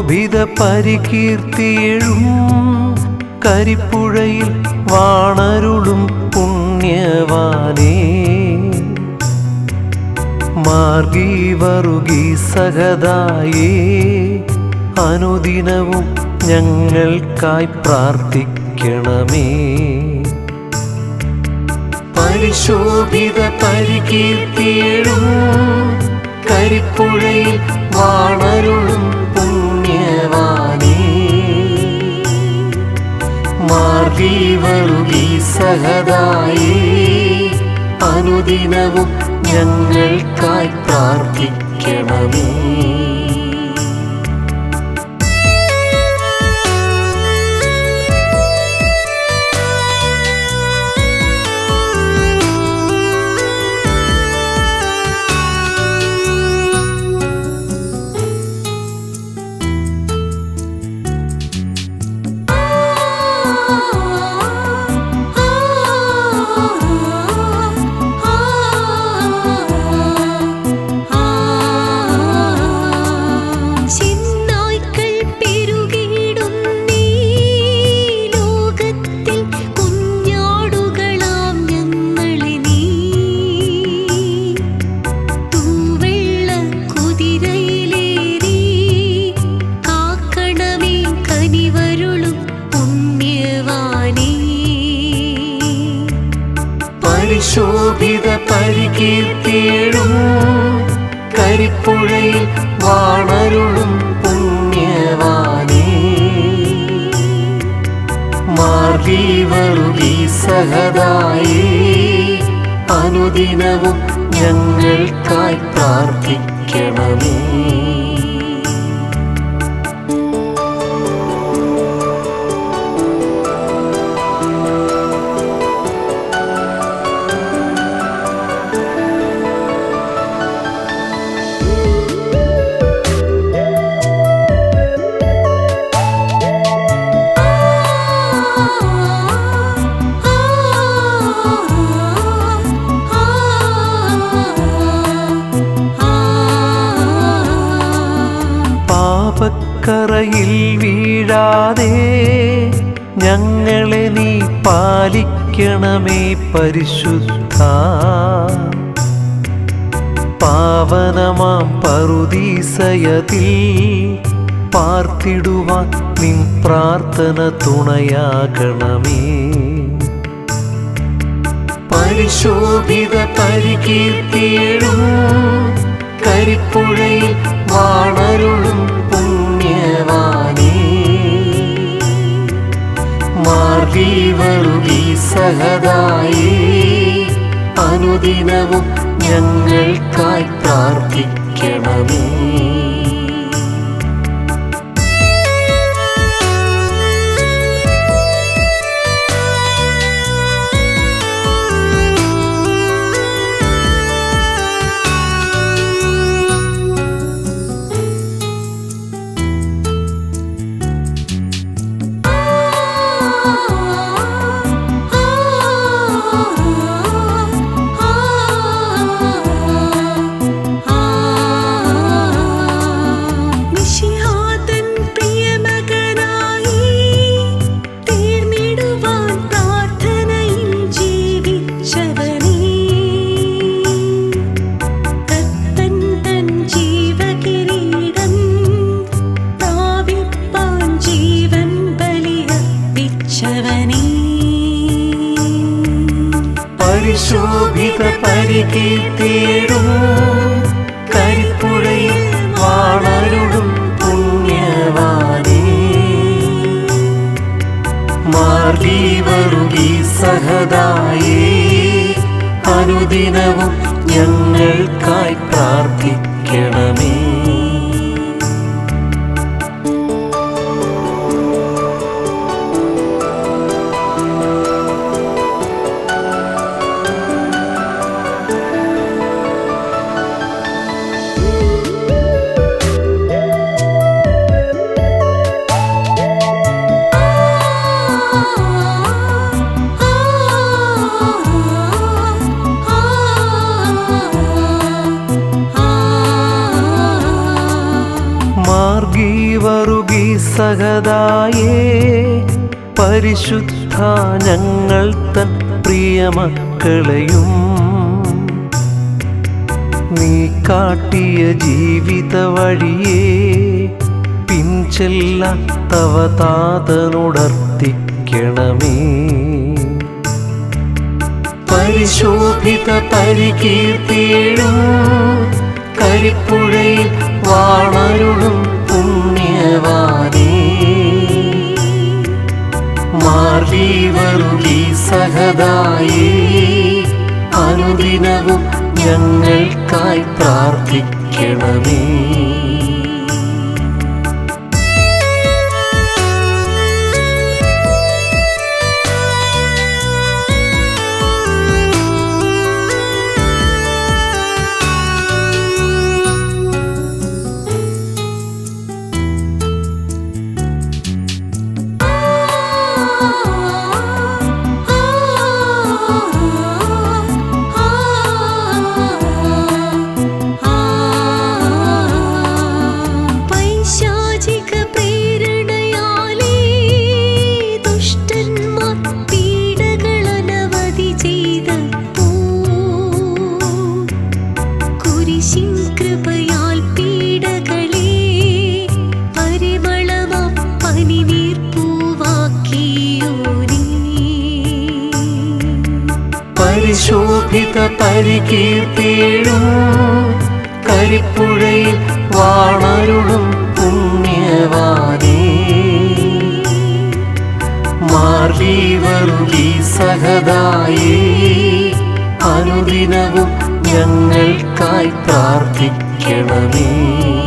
പരിശോഭിത പരികീർത്തിയെഴും കരിപ്പുഴയിൽ വാണരുളും പുണ്യവാനേ. മാർഗീ വറുകി സഹതായേ. അനുദിനവും ഞങ്ങൾക്കായി പ്രാർത്ഥിക്കണമേ. പരിശോഭിത പരികീർത്തിയെഴും കരിപ്പുഴയിൽ വാണരുളും വറുകി സഹതായി. അനുദിനവും ഞങ്ങൾക്കായി പ്രാർത്ഥിക്കണമേ. കരിപ്പുഴയിൽ വാണരുളും പുണ്യവാനേ. മാർഗീ വറുകി സഹതായേ. അനുദിനവും ഞങ്ങൾക്കായി പ്രാർത്ഥിക്കണമേ. പാപക്കറയിൽ വീഴാതെ ഞങ്ങളെ നീ പാലിക്കണമേ പരിശുദ്ധ. പാവനമാം പറുദീസയതിൽ പാർത്തിടുവാൻ നിൻ പ്രാർത്ഥന തുണയാകണമേ. പരിശോഭിത പരികീർത്തിയിടും കരിപ്പുഴയിൽ വാണരുളും മാർഗീ വറുകി സഹതായേ. അനുദിനവും ഞങ്ങൾക്കായി പ്രാർത്ഥിക്കണമേ. അനുദിനവും ഞങ്ങൾക്കായി പ്രാർത്ഥിക്കണമേ വരുകി സഹതായേ പരിശുദ്ധ ഞങ്ങൾ തൻ പ്രിയമക്കളെയും നീ കാട്ടിയ ജീവിത വഴിയേ പിൻചെല്ല തവ താതനുടർത്തിക്കണമേ പരിശോഭിത പരികീർത്തിയിടും കരിപ്പുഴയിൽ വാണരുളും പരിശോഭിത പരികീർത്തിയിടും. കരിപ്പുഴയിൽ വാണരുളും പുണ്യവാനേ. മാർലീവറുകി സഹതായേ. അനുദിനവും ഞങ്ങൾക്കായി പ്രാർത്ഥിക്കണമേ.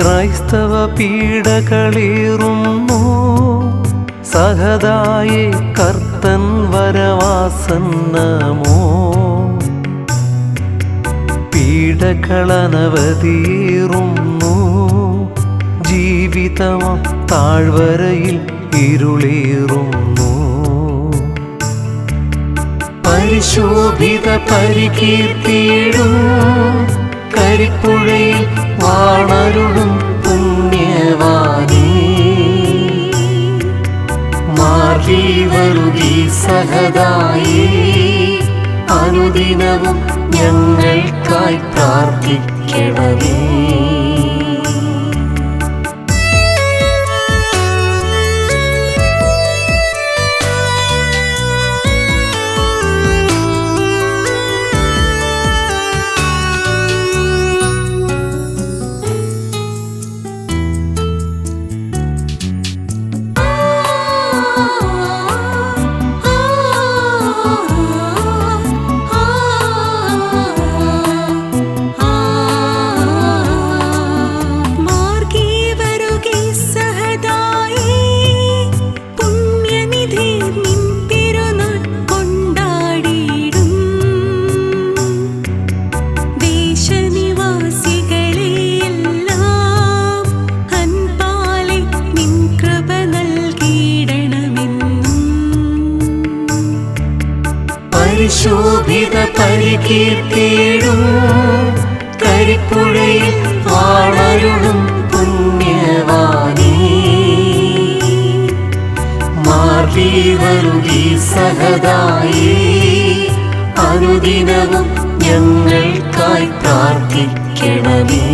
ക്രൈസ്തവ പീഡകളേറുന്നു സഹതായെ കർത്തൻ വരവാസന്നമോ പീഡകളനവതീറുന്നു ജീവിതം താഴ്വരയിൽ ഇരുളേറുന്നു. പരിശോഭിത പരികീർത്തിയിടും. കരിപ്പുഴയിൽ വാണരുളും പുണ്യവാനേ. മാർഗീവരുകി സഹതായി അനുദിനവും ഞങ്ങൾക്കായി പ്രാർത്ഥിക്കണമേ. പരികീർത്തിയിടും കരിപ്പുഴയിൽ വാണരുളും പുണ്യവാനേ. മാർവീവരുകി സഹതായി. അനുദിനവും ഞങ്ങൾക്കായി പ്രാർത്ഥിക്കണമേ.